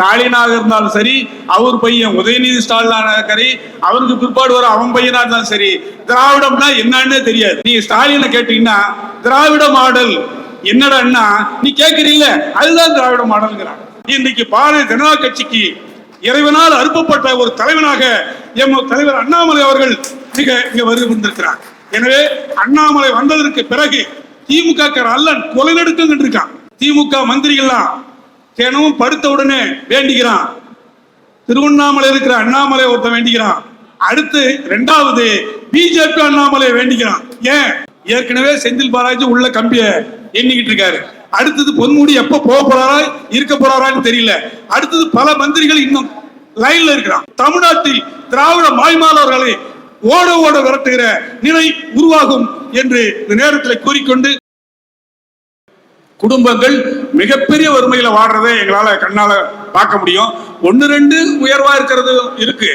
ஸ்டாலினாக இருந்தாலும் சரி அவர் பையன் உதயநிதி ஸ்டாலினாக சரி அவருக்கு பிற்பாடு வர அவன் பையனா இருந்தாலும் சரி திராவிடம்னா என்னன்னு தெரியாது. நீ ஸ்டாலினை கேட்டீங்கன்னா திராவிட மாடல் என்னடான்னா நீ கேட்கறீல்ல அதுதான் திராவிட மாடல்ங்கிறான் இன்னைக்கு பாரதிய ஜனதா கட்சிக்கு இறைவனால் அனுப்பப்பட்ட ஒரு தலைவனாக எம். தலைவர் அண்ணாமலை அவர்கள் மிக இங்க வருகை வந்திருக்கிறார் எனவே அண்ணாமலை வந்ததற்கு பிறகு திமுக அல்லன் கொலை நடுக்கம் இருக்கான். திமுக மந்திரிகள்லாம் தினமும் படுத்த உடனே வேண்டிக்கிறான் திருவண்ணாமலை இருக்கிற அண்ணாமலை ஒருத்தன் வேண்டிக்கிறான் அடுத்து ரெண்டாவது பிஜேபி அண்ணாமலை வேண்டிக்கிறான் ஏன்? ஏற்கனவே செந்தில் பாலாஜி உள்ள கம்பிய எண்ணிக்கிட்டு இருக்காரு. அடுத்தது பொன்முடி எப்ப போக போறாரா இருக்க போறாரான்னு தெரியல. அடுத்தது பல மந்திரிகள் இன்னும் லைன்ல இருக்கிறான். தமிழ்நாட்டில் திராவிட மாய்மாலவர்களை ஓட ஓட விரட்டுகிற நிலை உருவாகும் என்று இந்த நேரத்தில் கூறிக்கொண்டு குடும்பங்கள் மிகப்பெரிய வறுமையில வாடுறதை எங்களால கண்ணால பார்க்க முடியும். ஒன்னு ரெண்டு உயர்வா இருக்கிறது இருக்கு.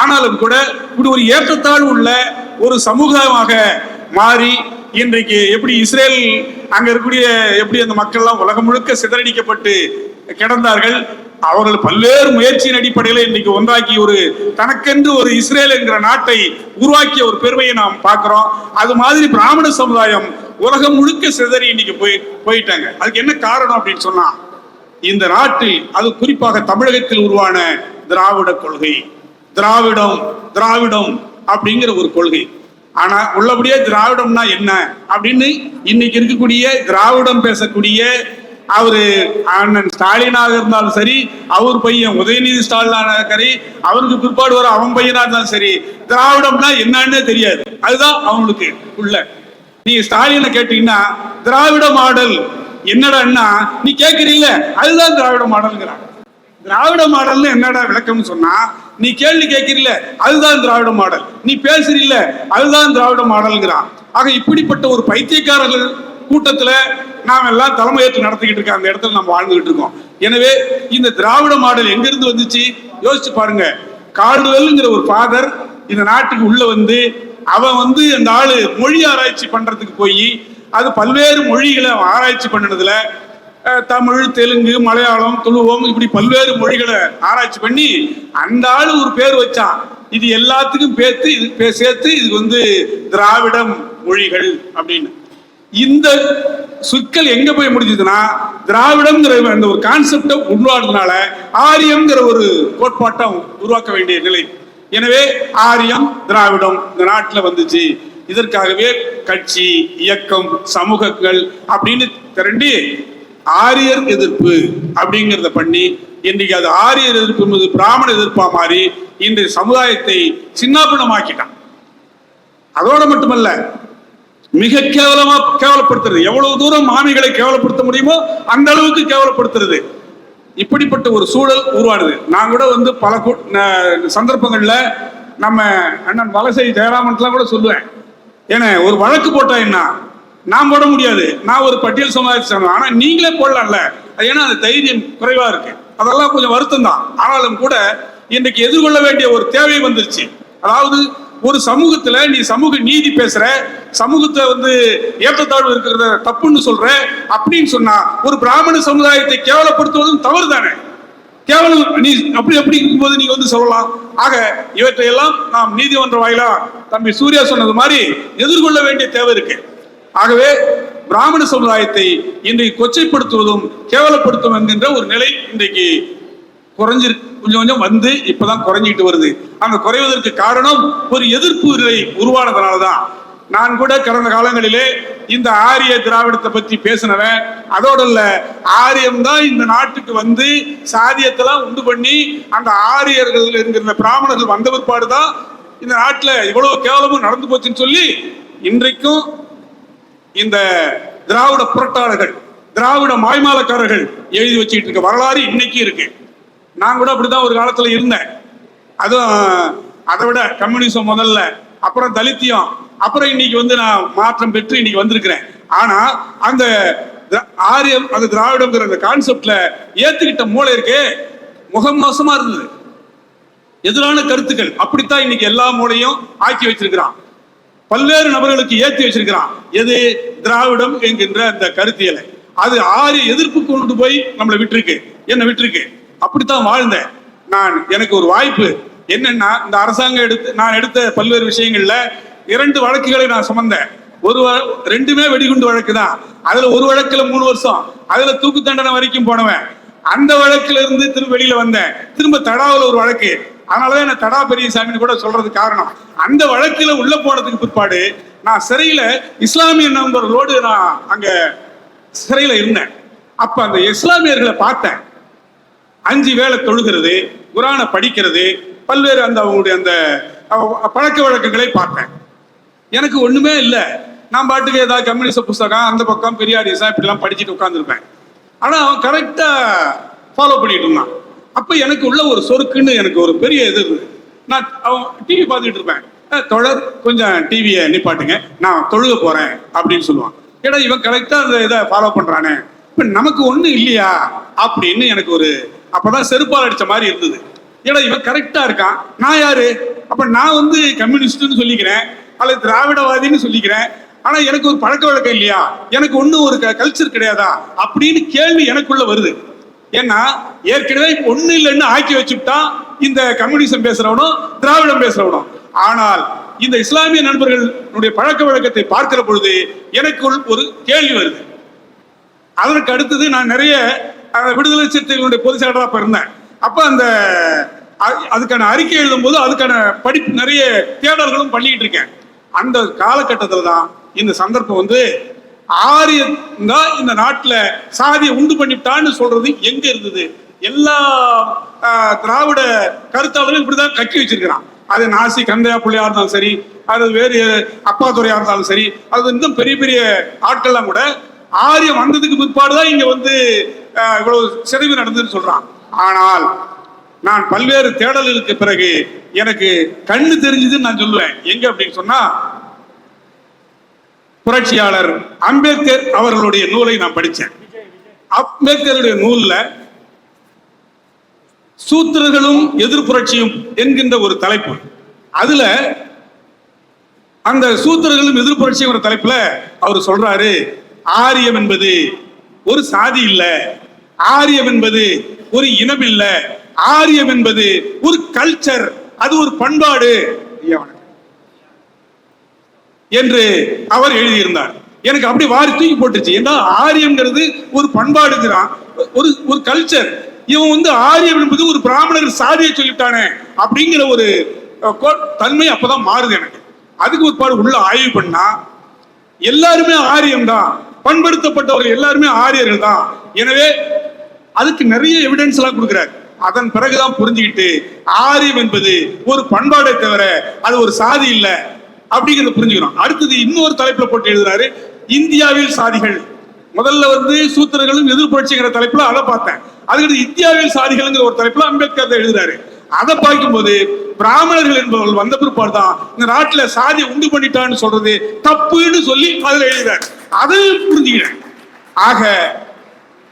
ஆனாலும் கூட இப்படி ஒரு ஏற்றத்தாழ்வு உள்ள ஒரு சமூகமாக மாறி இன்றைக்கு எப்படி இஸ்ரேல் அங்க இருக்கக்கூடிய எப்படி அந்த மக்கள்லாம் உலகம் முழுக்க சிதறடிக்கப்பட்டு கிடந்தார்கள் அவர்கள் பல்வேறு முயற்சியின் அடிப்படையில் இன்னைக்கு ஒன்றாக்கி ஒரு தனக்கென்று ஒரு இஸ்ரேல் என்கிற நாட்டை உருவாக்கிய ஒரு பெருமையை நாம் பார்க்கிறோம். அது மாதிரி பிராமண சமுதாயம் உலகம் முழுக்க சிதறி இன்னைக்கு போய் போயிட்டாங்க. அதுக்கு என்ன காரணம் அப்படின்னு சொன்னா இந்த நாட்டில் அது குறிப்பாக தமிழகத்தில் உருவான திராவிட கொள்கை. திராவிடம் திராவிடம் அப்படிங்கிற ஒரு கொள்கை. ஆனா உள்ளபடியே திராவிடம்னா என்ன? அப்படின்னு இன்னைக்கு இருக்கக்கூடிய திராவிடம் பேசக்கூடிய அவரு அண்ணன் ஸ்டாலினாக இருந்தாலும் சரி அவர் பையன் உதயநிதி ஸ்டாலினாக சரி அவருக்கு பிற்பாடு வர அவன் பையனா இருந்தாலும் சரி திராவிடம்னா என்னன்னு தெரியாது. அதுதான் அவங்களுக்கு உள்ள. நீங்க ஸ்டாலினை கேட்டீங்கன்னா திராவிட மாடல் என்னடான்னா நீ கேட்கறீல்ல அதுதான் திராவிட மாடல்ங்கிறான் திராவிட மாடல்னு என்னடா விளக்கம்னு சொன்னா நீ கேள்வி கேட்கிறீல்ல அதுதான் திராவிட மாடல். நீ பேசுறீல்ல அதுதான் திராவிட மாடல்ங்கிறான். ஆக இப்படிப்பட்ட ஒரு பைத்தியக்காரர்கள் கூட்டத்துல நாம் எல்லாம் தலைமையேற்று நடத்திக்கிட்டு இருக்க அந்த இடத்துல நம்ம வாழ்ந்துகிட்டு இருக்கோம். எனவே இந்த திராவிட மாடல் எங்கிருந்து வந்துச்சு? யோசிச்சு பாருங்க. கார்டுவெல்ங்கிற ஒரு ஃபாதர் இந்த நாட்டுக்கு உள்ள வந்து அவன் வந்து அந்த ஆளு மொழி ஆராய்ச்சி பண்றதுக்கு போய் அது பல்வேறு மொழிகளை ஆராய்ச்சி பண்ணினதுல தமிழ் தெலுங்கு மலையாளம் துளுவம் இப்படி பல்வேறு மொழிகளை ஆராய்ச்சி பண்ணி அந்த ஆள் ஒரு பேர் வச்சான். இது எல்லாத்துக்கும் பேர்த்து இது பே- சேர்த்து இது வந்து திராவிடம் மொழிகள் அப்படின்னு. இந்த சொற்கள் எங்க போய் முடிஞ்சதுன்னா திராவிடம்ங்கிற அந்த ஒரு கான்செப்டை உருவாடுறதுனால ஆரியம்ங்கிற ஒரு கோட்பாட்டை உருவாக்க வேண்டிய நிலை. எனவே ஆரியம் திராவிடம் இந்த நாட்டில் வந்துச்சு. இதற்காகவே கட்சி இயக்கம் சமூகங்கள் அப்படின்னு திரண்டி ஆரியர் எதிர்ப்பு அப்படிங்கிறத பண்ணி இன்றைக்கு அது ஆரியர் எதிர்ப்பு என்பது பிராமண எதிர்ப்பா மாறி இன்றைய சமுதாயத்தை சின்னாபின்னமாக்கிட்டான். அதோட மட்டுமல்ல மிக கேவலமா கேவலப்படுத்துறது. எவ்வளவு தூரம் மாமிகளை கேவலப்படுத்த முடியுமோ அந்த அளவுக்கு கேவலப்படுத்துறது. இப்படிப்பட்ட ஒரு சூழல் உருவானது. நான் கூட வந்து பல சந்தர்ப்பங்கள்ல நம்ம அண்ணன் வலசை ஜெயராமன்லாம் கூட சொல்லுவேன். ஏன்னா ஒரு வழக்கு போட்டா என்ன? நான் போட முடியாது. நான் ஒரு பட்டியல் சமுதாயத்தை சேர்ந்தவன். ஆனா நீங்களே போடலாம்ல. அது ஏன்னா அந்த தைரியம் குறைவா இருக்கு. அதெல்லாம் கொஞ்சம் வருத்தம் தான் ஆனாலும் கூட இன்றைக்கு எதிர்கொள்ள வேண்டிய ஒரு தேவை வந்துருச்சு. அதாவது ஒரு சமூகத்துல நீ சமூக நீதி பேசுற சமூகத்தை வந்து ஏற்றத்தாழ்வு இருக்கிறத தப்புன்னு சொல்ற அப்படின்னு சொன்னா ஒரு பிராமண சமுதாயத்தை கேவலப்படுத்துவதும் தவறு தானே கேவலம் நீ அப்படி அப்படி இருக்கும்போது நீங்க வந்து சொல்லலாம். ஆக இவற்றையெல்லாம் நாம் நீதிமன்ற வாயிலா தம்பி சூர்யா சொன்னது மாதிரி எதிர்கொள்ள வேண்டிய தேவை இருக்கு. ஆகவே பிராமண சமுதாயத்தை இன்றைக்கு கொச்சைப்படுத்துவதும் கேவலப்படுத்தும் என்கின்ற ஒரு நிலை இன்றைக்கு குறைஞ்சிருக்கு கொஞ்சம் கொஞ்சம் வந்து இப்பதான் குறைஞ்சிட்டு வருது. அந்த குறைவதற்கு காரணம் ஒரு எதிர்ப்பு நிலை உருவானதுனாலதான். நான் கூட கடந்த காலங்களிலே இந்த ஆரிய திராவிடத்தை பத்தி பேசினவன் அதோட இல்ல ஆரியம் தான் இந்த நாட்டுக்கு வந்து சாதியத்தெல்லாம் உண்டு பண்ணி அந்த ஆரியர்கள் என்கிற பிராமணர்கள் வந்த பிற்பாடு தான் இந்த நாட்டுல இவ்வளவு கேவலமும் நடந்து போச்சுன்னு சொல்லி இன்றைக்கும் இந்த திராவிட புரட்டாளர்கள் திராவிட மாய்மாலக்காரர்கள் எழுதி வச்சுக்கிட்டு இருக்க வரலாறு இன்னைக்கு இருக்கு. நான் கூட அப்படிதான் ஒரு காலத்துல இருந்தேன். அதுவும் அதை விட கம்யூனிசம் முதல்ல அப்புறம் தலித்தியம் அப்புறம் இன்னைக்கு வந்து நான் மாற்றம் பெற்று இன்னைக்கு வந்திருக்கிறேன். ஆனா அந்த திரா- ஆரியம் அந்த திராவிடங்கிற அந்த கான்செப்ட்ல ஏத்துக்கிட்ட மூளை இருக்கே முகம் மோசமா இருந்தது. எதிரான கருத்துக்கள் அப்படித்தான் இன்னைக்கு எல்லா மூலையும் ஆக்கி வச்சிருக்கிறான். பல்வேறு நபர்களுக்கு ஏற்றி வச்சிருக்கிறான். எது திராவிடம் என்கின்ற அந்த கருத்தியலை. அது ஆரிய எதிர்ப்பு கொண்டு போய் நம்மளை விட்டுருக்கு. என்ன விட்டுருக்கு? அப்படித்தான் வாழ்ந்தேன். நான் எனக்கு ஒரு வாய்ப்பு. என்னன்னா இந்த அரசாங்கம் எடுத்து நான் எடுத்த பல்வேறு விஷயங்கள்ல இரண்டு வழக்குகளை நான் சுமந்தேன். ஒரு வ- ரெண்டுமே வெடிகுண்டு வழக்கு தான். அதுல ஒரு வழக்குல மூணு வருஷம். அதுல தூக்கு தண்டனை வரைக்கும் போனவன். அந்த வழக்குல இருந்து திரும்ப வெளியில வந்தேன். திரும்ப தடாவில் ஒரு வழக்கு. அதனாலதான் என்ன தடா பெரியசாமின்னு கூட சொல்றது காரணம். அந்த வழக்குல உள்ள போனதுக்கு பிற்பாடு நான் சிறையில இஸ்லாமிய நண்பர்களோடு நான் அங்க சிறையில இருந்தேன். அப்ப அந்த இஸ்லாமியர்களை பார்த்தேன். அஞ்சு வேலை தொழுகிறது குரானை படிக்கிறது பல்வேறு அந்த அவங்களுடைய அந்த பழக்க வழக்கங்களை பார்ப்பேன். எனக்கு ஒண்ணுமே இல்லை. நான் பாட்டுக்கு ஏதாவது கம்யூனிஸ்ட் புஸ்தகம் அந்த பக்கம் பெரியாரிசா இப்படிலாம் படிச்சுட்டு உட்காந்துருப்பேன் ஆனா அவன் கரெக்டா ஃபாலோ பண்ணிட்டு இருந்தான். அப்ப எனக்கு உள்ள ஒரு சொருக்குன்னு எனக்கு ஒரு பெரிய இது இருந்தது. நான் அவன் டிவி பார்த்துட்டு இருப்பேன். தொடர் கொஞ்சம் டிவியை நிப்பாட்டுங்க. நான் தொழுக போறேன் அப்படின்னு சொல்லுவான். ஏடா இவன் கரெக்டா அந்த இதை ஃபாலோ பண்றானே. இப்ப நமக்கு ஒண்ணு இல்லையா? அப்படின்னு எனக்கு ஒரு அப்பதான் செருப்பால் அடிச்ச மாதிரி இருந்தது. ஏடா இவன் கரெக்டா இருக்கான். நான் யாரு? அப்ப நான் வந்து கம்யூனிஸ்ட்னு சொல்லிக்கிறேன் அல்லது திராவிடவாதின்னு சொல்லிக்கிறேன். ஆனா எனக்கு ஒரு பழக்க வழக்கம் இல்லையா? எனக்கு ஒன்றும் ஒரு கல்ச்சர் கிடையாதா? அப்படின்னு கேள்வி எனக்குள்ள வருது. ஏன்னா ஏற்கனவே ஒண்ணு இல்லைன்னு ஆக்கி வச்சுட்டான் இந்த கம்யூனிசம் பேசுறவனும் திராவிடம் பேசுறவனும் ஆனால் இந்த இஸ்லாமிய நண்பர்களுடைய பழக்க வழக்கத்தை பார்க்கிற பொழுது எனக்குள் ஒரு கேள்வி வருது. அதற்கு அடுத்தது நான் நிறைய அந்த விடுதலை சிறுத்தைகளுடைய பொதுச் செயலராக அப்ப இருந்தேன். அப்போ அந்த அ- அதுக்கான அறிக்கை எழுதும்போது அதுக்கான படிப்பு நிறைய தேடல்களும் பண்ணிக்கிட்டு இருக்கேன். அந்த காலகட்டத்தில் தான் இந்த சந்தர்ப்பம் வந்து ஆரியம் தான் இந்த நாட்டில் சாதியை உண்டு பண்ணிட்டான்னு சொல்றது எங்க இருந்தது? எல்லா திராவிட கருத்தாளர்களும் இப்படிதான் கட்டி வச்சிருக்கிறான். அது நாசி கந்தையா பிள்ளையா இருந்தாலும் சரி அது வேறு அப்பா துறையா இருந்தாலும் சரி அது இன்னும் பெரிய பெரிய ஆட்கள்லாம் கூட ஆரியம் வந்ததுக்கு பிற்பாடுதான் இங்க வந்து இவ்வளவு சிதைவு நடந்ததுன்னு சொல்றான். ஆனால் நான் பல்வேறு தேடல்களுக்கு பிறகு எனக்கு கண்ணு தெரிஞ்சதுன்னு நான் சொல்லுவேன். எங்க அப்படின்னு சொன்னா புரட்சியாளர் அம்பேத்கர் அவர்களுடைய நூலை நான் படிச்சேன். அம்பேத்கருடைய நூல்ல சூத்திரர்களும் எதிர்புரட்சியும் என்கின்ற ஒரு தலைப்பு. அதுல அந்த சூத்திரர்களும் எதிர்ப்புரட்சியும் ஒரு தலைப்புல அவர் சொல்றாரு ஆரியம் என்பது ஒரு சாதி இல்ல. ஆரியம் என்பது ஒரு இனம் இல்ல. ஆரியம் என்பது ஒரு கல்ச்சர் அது ஒரு பண்பாடு. என்று அவர் எழுதியிருந்தார். எனக்கு அப்படி வாரி தூக்கி போட்டுச்சு ஏன்னா ஆரியம்ங்கிறது ஒரு பண்பாடுங்கிறான். ஒரு ஒரு கல்ச்சர் இவன் வந்து ஆரியம் என்பது ஒரு பிராமணர் சாதியை சொல்லிட்டானே அப்படிங்கிற ஒரு கோ- தன்மை அப்பதான் மாறுது எனக்கு. அதுக்கு ஒரு பாடு உள்ள ஆய்வு பண்ணா எல்லாருமே ஆரியம் தான் பண்படுத்தப்பட்டவர்கள் எல்லாருமே ஆரியர்கள் தான். எனவே அதுக்கு நிறைய எவிடன்ஸ் எல்லாம் கொடுக்குறாரு. அதன் பிறகுதான் புரிஞ்சுக்கிட்டு ஆரியம் என்பது ஒரு பண்பாடை தவிர அது ஒரு சாதி இல்லை அப்படிங்கிறத புரிஞ்சுக்கணும். அடுத்தது இன்னொரு தலைப்புல போட்டு எழுதுறாரு இந்தியாவில் சாதிகள். முதல்ல வந்து சூத்திரர்களும் எதிர்ப்புரட்சிங்கிற தலைப்புல அதை பார்த்தேன். அதுக்கடுத்து இந்தியாவில் சாதிகள்ங்கிற ஒரு தலைப்புல அம்பேத்கர் தான் எழுதுறாரு. அதை பார்க்கும்போது பிராமணர்கள் என்பவர்கள் வந்த பிற்பாடு தான் இந்த நாட்டுல சாதியை உண்டு பண்ணிட்டான்னு சொல்றது தப்புன்னு சொல்லி அதுல எழுதுறாரு. அதையும் புரிஞ்சுக்கிறேன். ஆக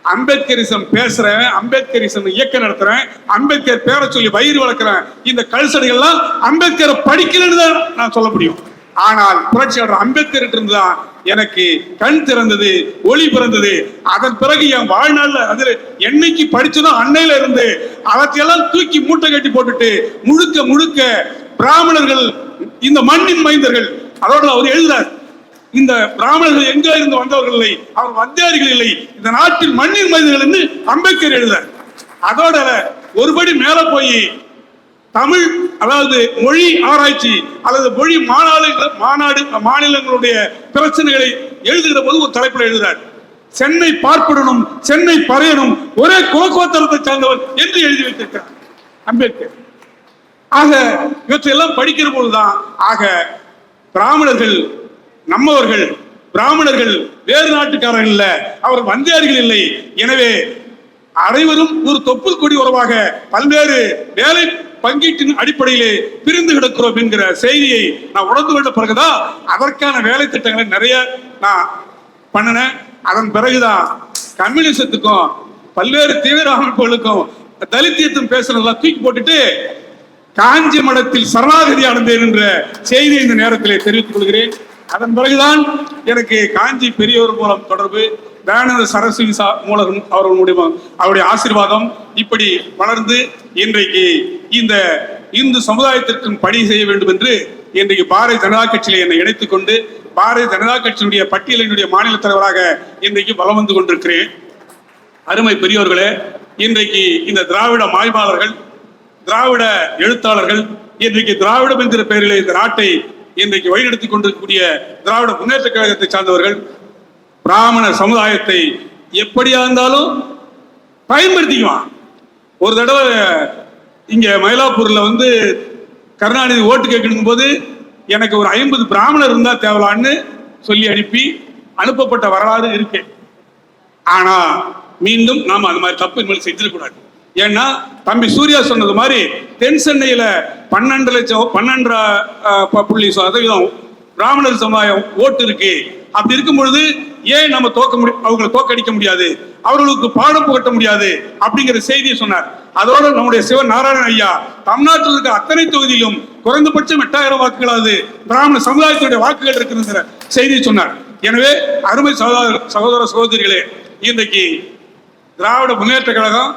அம்பேத்கரிசம் பேசுறேன் அம்பேத்கரிசம் இயக்கம் நடத்துறேன் அம்பேத்கர் பேரை சொல்லி வயிறு வளர்க்கிறேன் இந்த கல்சடைகள்லாம் அம்பேத்கரை படிக்கலன்னு தான் நான் சொல்ல முடியும். ஆனால் புரட்சியாளர் அம்பேத்கர் இருந்துதான் எனக்கு கண் திறந்தது ஒளி பிறந்தது. அதன் பிறகு என் வாழ்நாள்ல அது என்னைக்கு படிச்சதோ அன்னையில இருந்து அவற்றையெல்லாம் தூக்கி மூட்டை கட்டி போட்டுட்டு முழுக்க முழுக்க பிராமணர்கள் இந்த மண்ணின் மைந்தர்கள் அதோட அவர் எழுதுறாரு. இந்த பிராமணர்கள் எங்க இருந்து வந்தவர்கள் இல்லை? அவர் வந்தியாரிகள் இல்லை. இந்த நாட்டில் மண்ணின் மனிதர்கள் என்று அம்பேத்கர் எழுத அதோட ஒருபடி மேல போய் தமிழ் அதாவது மொழி ஆராய்ச்சி அல்லது மொழி மாநாடு மாநாடு மாநிலங்களுடைய பிரச்சனைகளை எழுதுகிற போது ஒரு தலைப்பில் எழுதுகிறார் சென்னை பார்ப்படனும் சென்னை பறையணும் ஒரே குலக்கோத்தரத்தை சார்ந்தவர் என்று எழுதி வைத்திருக்கிறார் அம்பேத்கர். ஆக இவற்றையெல்லாம் படிக்கிற பொழுதுதான் ஆக பிராமணர்கள் நம்மவர்கள் பிராமணர்கள் வேறு நாட்டுக்காரர்கள் இல்ல அவர் வந்தியார்கள் இல்லை. எனவே அனைவரும் ஒரு தொப்புள் கொடி உறவாக பல்வேறு வேலை பங்கீட்டின் அடிப்படையிலே பிரிந்து கிடக்கிறோம் என்கிற செய்தியை நான் உணர்ந்து கொண்ட பிறகுதான் அதற்கான வேலை திட்டங்களை நிறைய நான் பண்ணினேன். அதன் பிறகுதான் கம்யூனிசத்துக்கும் பல்வேறு தீவிர அமைப்புகளுக்கும் தலித்தியத்தும் பேசுறதெல்லாம் தூக்கி போட்டுட்டு காஞ்சி மடத்தில் சரணாகதி அடைந்தேன் என்ற செய்தியை இந்த நேரத்திலே தெரிவித்துக் கொள்கிறேன். அதன் பிறகுதான் எனக்கு காஞ்சி பெரியவர் மூலம் தொடர்பு தயானந்த சரஸ்வதி சா மூலம் அவர்களுடைய அவருடைய ஆசீர்வாதம் இப்படி வளர்ந்து இன்றைக்கு இந்த இந்து சமுதாயத்திற்கும் பணி செய்ய வேண்டும் என்று இன்றைக்கு பாரதிய ஜனதா கட்சியில என்னை இணைத்துக் கொண்டு பாரதிய ஜனதா கட்சியினுடைய பட்டியலினுடைய மாநில தலைவராக இன்றைக்கு வலம் வந்து கொண்டிருக்கிறேன். அருமை பெரியோர்களே இன்றைக்கு இந்த திராவிட மாய்பாளர்கள் திராவிட எழுத்தாளர்கள் இன்றைக்கு திராவிடம் என்கிற பெயரில் இந்த நாட்டை இன்றைக்கு வழிநடத்திக் கொண்டிருக்கக்கூடிய திராவிட முன்னேற்ற கழகத்தை சார்ந்தவர்கள் பிராமண சமுதாயத்தை எப்படியா இருந்தாலும் பயன்படுத்திக்குவான். ஒரு தடவை இங்க மயிலாப்பூர்ல வந்து கருணாநிதி ஓட்டு கேட்கணும் போது எனக்கு ஒரு ஐம்பது பிராமணர் இருந்தா தேவலான்னு சொல்லி அனுப்பி அனுப்பப்பட்ட வரலாறு இருக்கு. ஆனா மீண்டும் நாம் அது மாதிரி தப்பு இனிமேல் செஞ்சிடக்கூடாது. ஏன்னா தம்பி சூர்யா சொன்னது மாதிரி தென் சென்னையில பன்னெண்டு லட்சம் பன்னெண்டரை ப- புள்ளி சதவீதம் பிராமணர் சமுதாயம் ஓட்டு இருக்கு. அப்படி இருக்கும் பொழுது ஏன் நம்ம தோக்க முடியும் அவங்களை தோக்கடிக்க முடியாது? அவர்களுக்கு பாடம் புகட்ட முடியாது? அப்படிங்கிற செய்தியை சொன்னார். அதோட நம்முடைய சிவன் நாராயணன் ஐயா தமிழ்நாட்டில் இருக்க அத்தனை தொகுதியிலும் குறைந்தபட்சம் எட்டாயிரம் வாக்குகளாவது பிராமண சமுதாயத்துடைய வாக்குகள் இருக்குங்கிற செய்தியை சொன்னார். எனவே அருமை சகோதர சகோதர சகோதரிகளே இன்றைக்கு திராவிட முன்னேற்ற கழகம்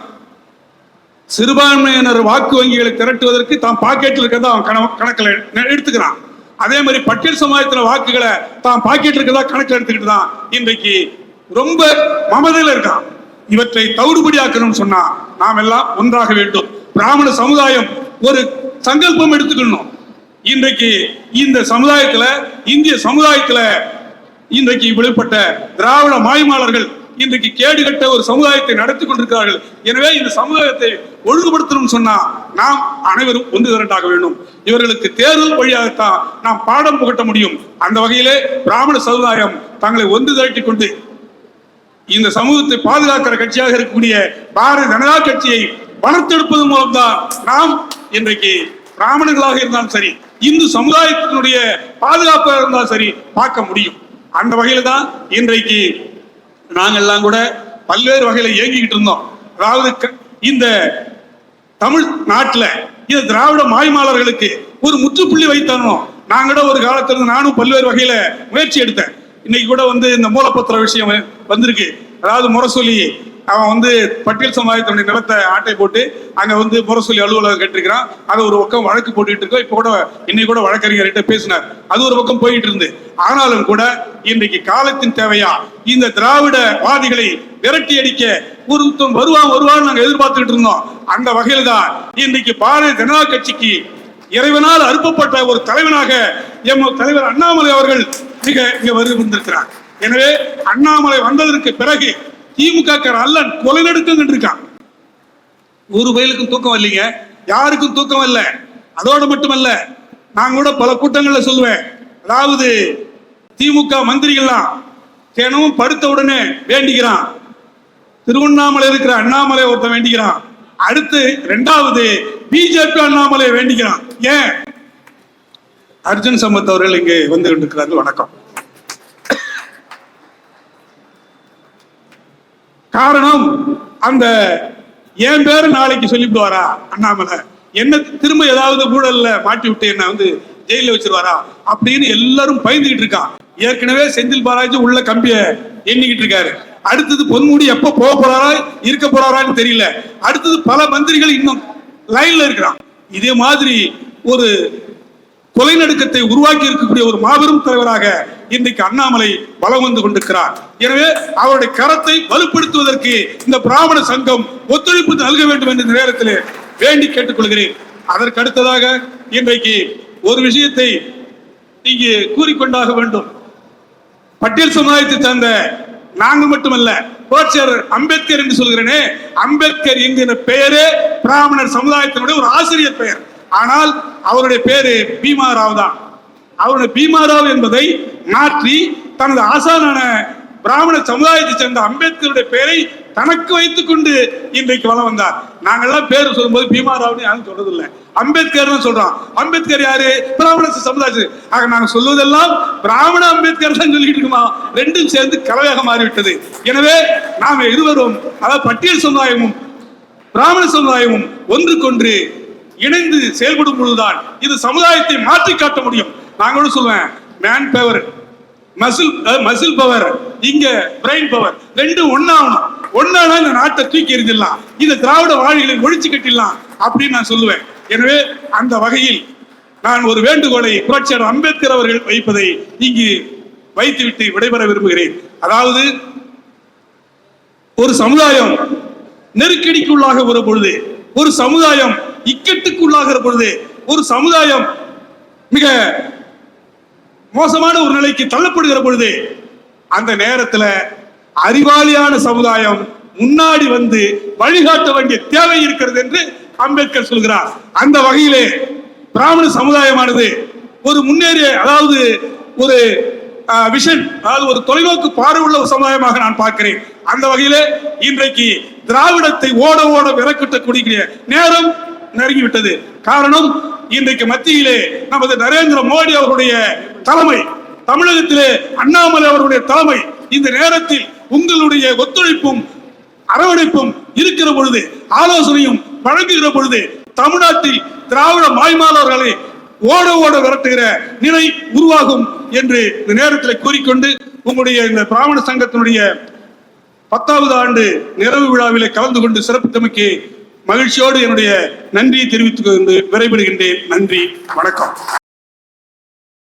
சிறுபான்மையினர் வாக்கு வங்கிகளை திரட்டுவதற்கு தான் பாக்கெட்டில் இருக்கிறதா அவன் கண- எடுத்துக்கிறான். அதே மாதிரி பட்டியல் சமுதாயத்தில் வாக்குகளை தான் பாக்கெட்டில் இருக்கிறதா கணக்கில் எடுத்துக்கிட்டு தான் இன்றைக்கு ரொம்ப மமதையில் இருக்கான். இவற்றை தவிடுபடியாக்கணும்னு சொன்னா நாம் எல்லாம் ஒன்றாக வேண்டும். பிராமண சமுதாயம் ஒரு சங்கல்பம் எடுத்துக்கணும். இன்றைக்கு இந்த சமுதாயத்துல இந்திய சமுதாயத்துல இன்றைக்கு இப்படிப்பட்ட திராவிட மாய்மாளர்கள் இன்றைக்கு கேடு கட்ட ஒரு சமுதாயத்தை நடத்தி கொண்டிருக்கிறார்கள். எனவே இந்த சமுதாயத்தை ஒழுங்குபடுத்தணும் சொன்னா நாம் அனைவரும் ஒன்று திரண்டாக வேண்டும். இவர்களுக்கு தேர்தல் வழியாகத்தான் நாம் பாடம் புகட்ட முடியும். அந்த வகையிலே பிராமண சமுதாயம் தங்களை ஒன்று திரட்டி கொண்டு இந்த சமூகத்தை பாதுகாக்கிற கட்சியாக இருக்கக்கூடிய பாரதிய ஜனதா கட்சியை வளர்த்தெடுப்பது மூலம்தான் நாம் இன்றைக்கு பிராமணர்களாக இருந்தாலும் சரி இந்து சமுதாயத்தினுடைய பாதுகாப்பாக இருந்தாலும் சரி பார்க்க முடியும். அந்த வகையில தான் இன்றைக்கு நாங்கெல்லாம் கூட பல்வேறு வகையில இயங்கிக்கிட்டு இருந்தோம். அதாவது க- இந்த தமிழ் நாட்டில் இந்த திராவிட மாய்மாளர்களுக்கு ஒரு முற்றுப்புள்ளி வைத்தரணும் நான் கூட ஒரு காலத்துல இருந்து நானும் பல்வேறு வகையில முயற்சி எடுத்தேன். இன்னைக்கு கூட வந்து இந்த மூலப்பத்திர விஷயம் வந்திருக்கு. அதாவது முரசொலி அவன் வந்து பட்டியல் சமுதாயத்தினுடைய நிலத்தை ஆட்டை போட்டு அங்க வந்து முரசொலி அலுவலகம் கட்டிருக்கிறான். அதை ஒரு பக்கம் வழக்கு போட்டுட்டு இருக்கோம். இப்ப கூட இன்னைக்கு கூட வழக்கறிஞர்கிட்ட பேசினார். அது ஒரு பக்கம் போயிட்டு இருந்து. ஆனாலும் கூட இன்றைக்கு காலத்தின் தேவையா இந்த திராவிட வாதிகளை விரட்டி அடிக்க ஒருத்தன் வருவான் வருவான்னு நாங்க எதிர்பார்த்துக்கிட்டு இருந்தோம். அந்த வகையில தான் இன்றைக்கு பாரதிய ஜனதா கட்சிக்கு இறைவனால் அனுப்பப்பட்ட ஒரு தலைவனாக எம். தலைவர் அண்ணாமலை அவர்கள் மிக இங்க வருகின்றிருக்கிறார் எனவே அண்ணாமலை வந்ததற்கு பிறகு திமுக அல்லன் கொலை நடுக்கம் இருக்கான் ஒரு வயலுக்கும் தூக்கம் இல்லைங்க யாருக்கும் தூக்கம் இல்லை அதோடு மட்டுமல்ல நான் கூட பல கூட்டங்களில் சொல்லுவேன். அதாவது திமுக மந்திரிகள்லாம் தினமும் படுத்த உடனே வேண்டிக்கிறான். திருவண்ணாமலை இருக்கிற அண்ணாமலை ஒருத்தன் வேண்டிக்கிறான். அடுத்து ரெண்டாவது பிஜேபி அண்ணாமலை வேண்டிக்கிறான். ஏன்? அர்ஜுன் சம்பத் அவர்கள் இங்கே வந்து கொண்டிருக்கிறார்கள். வணக்கம். காரணம் அந்த என் பேரு நாளைக்கு சொல்லிவிடுவாரா? அண்ணாமலை என்ன திரும்ப ஏதாவது ஊழல்ல மாட்டி விட்டு என்ன வந்து ஜெயில வச்சிருவாரா? அப்படின்னு எல்லாரும் பயந்துகிட்டு இருக்கான் ஏற்கனவே செந்தில் பாலாஜி உள்ள கம்பிய எண்ணிக்கிட்டு இருக்காரு. அடுத்தது பொன்முடி எப்ப போக போறாரா இருக்க போறாரான்னு தெரியல. அடுத்தது பல மந்திரிகள் இன்னும் லைன்ல இருக்கிறான். இதே மாதிரி ஒரு கொலை நடுக்கத்தை உருவாக்கி இருக்கக்கூடிய ஒரு மாபெரும் தலைவராக இன்றைக்கு அண்ணாமலை வலம் வந்து கொண்டிருக்கிறார். எனவே அவருடைய கரத்தை வலுப்படுத்துவதற்கு இந்த பிராமண சங்கம் ஒத்துழைப்பு நல்க வேண்டும் என்ற நேரத்தில் வேண்டி கேட்டுக்கொள்கிறேன். அதற்கு அடுத்ததாக இன்றைக்கு ஒரு விஷயத்தை இங்கே கூறிக்கொண்டாக வேண்டும். பட்டியல் சமுதாயத்தை சேர்ந்த நாங்கள் மட்டுமல்ல புரட்சியர் அம்பேத்கர் என்று சொல்கிறேனே அம்பேத்கர் என்கிற பெயரே பிராமணர் சமுதாயத்தினுடைய ஒரு ஆசிரியர் பெயர். ஆனால் அவருடைய பேரு பீமாராவ் தான். அவருடைய பீமாராவ் என்பதை மாற்றி தனது ஆசானான பிராமண சமுதாயத்தை சேர்ந்த அம்பேத்கருடைய பெயரை தனக்கு வைத்துக் கொண்டு இன்றைக்கு வளம் வந்தார். நாங்கெல்லாம் பேர் சொல்லும்போது பீமாராவ்னு யாரும் சொல்றதில்லை. அம்பேத்கர் சொல்றோம். அம்பேத்கர் யாரு? பிராமண சமுதாயத்து. ஆக நாங்க சொல்வதெல்லாம் பிராமண அம்பேத்கர் தான் சொல்லிட்டு இருக்கோமா? ரெண்டும் சேர்ந்து கலவையாக மாறிவிட்டது. எனவே நாம் இருவரும் அதாவது பட்டியல் சமுதாயமும் பிராமண சமுதாயமும் ஒன்றுக்கொன்று இணைந்து செயல்படும் பொழுதுதான் இது சமுதாயத்தை மாற்றி காட்ட முடியும். நான் கூட சொல்லுவேன். Man power muscle muscle power இங்க பிரெயின் பவர் ரெண்டு ஒன்னாகணும் ஒன்னானா இந்த நாட்டை தூக்கி எறிஞ்சிடலாம். இந்த திராவிட வாழ்களை ஒழிச்சு கட்டிடலாம் அப்படின்னு நான் சொல்லுவேன். எனவே அந்த வகையில் நான் ஒரு வேண்டுகோளை புரட்சியாளர் அம்பேத்கர் அவர்கள் வைப்பதை இங்கு வைத்துவிட்டு விடைபெற விரும்புகிறேன். அதாவது ஒரு சமுதாயம் நெருக்கடிக்குள்ளாக வரும் பொழுது ஒரு சமுதாயம் இக்கட்டுக்குள்ளாகிற பொழுது ஒரு சமுதாயம் மிக மோசமான ஒரு நிலைக்கு தள்ளப்படுகிற பொழுது அந்த நேரத்துல அறிவாளியான சமுதாயம் முன்னாடி வந்து வழிகாட்ட வேண்டிய தேவை இருக்கிறது என்று அம்பேத்கர் சொல்கிறார். அந்த வகையிலே பிராமண சமுதாயமானது ஒரு முன்னேறிய அதாவது ஒரு விஷன் அதாவது ஒரு தொலைநோக்கு பார்வை உள்ள ஒரு சமுதாயமாக நான் பார்க்கிறேன். அந்த வகையிலே இன்றைக்கு திராவிடத்தை ஓட ஓட விலக்கிட்டக்கூடிய நேரம் நெருங்கிவிட்டது. காரணம் இன்றைக்கு மத்தியிலே நமது நரேந்திர மோடி அவர்களுடைய தலைமை. தமிழகத்திலே அண்ணாமலை அவருடைய தலைமை இந்த நேரத்தில் உங்களுடைய ஒத்துழைப்பும் அரவணைப்பும் இருக்கிற பொழுது ஆலோசனையும் வழங்குகிற பொழுது தமிழ்நாட்டில் திராவிட மாய்மாளர்களை ஓட ஓட விரட்டுகிற நிலை உருவாகும் என்று இந்த நேரத்தில் கூறிக்கொண்டு உங்களுடைய இந்த பிராமண சங்கத்தினுடைய பத்தாவது ஆண்டு நிறைவு விழாவிலே கலந்து கொண்டு சிறப்பித்தமைக்கு மகிழ்ச்சியோடு என்னுடைய நன்றியை தெரிவித்துக் கொண்டு விரைபடுகின்றேன் நன்றி வணக்கம்.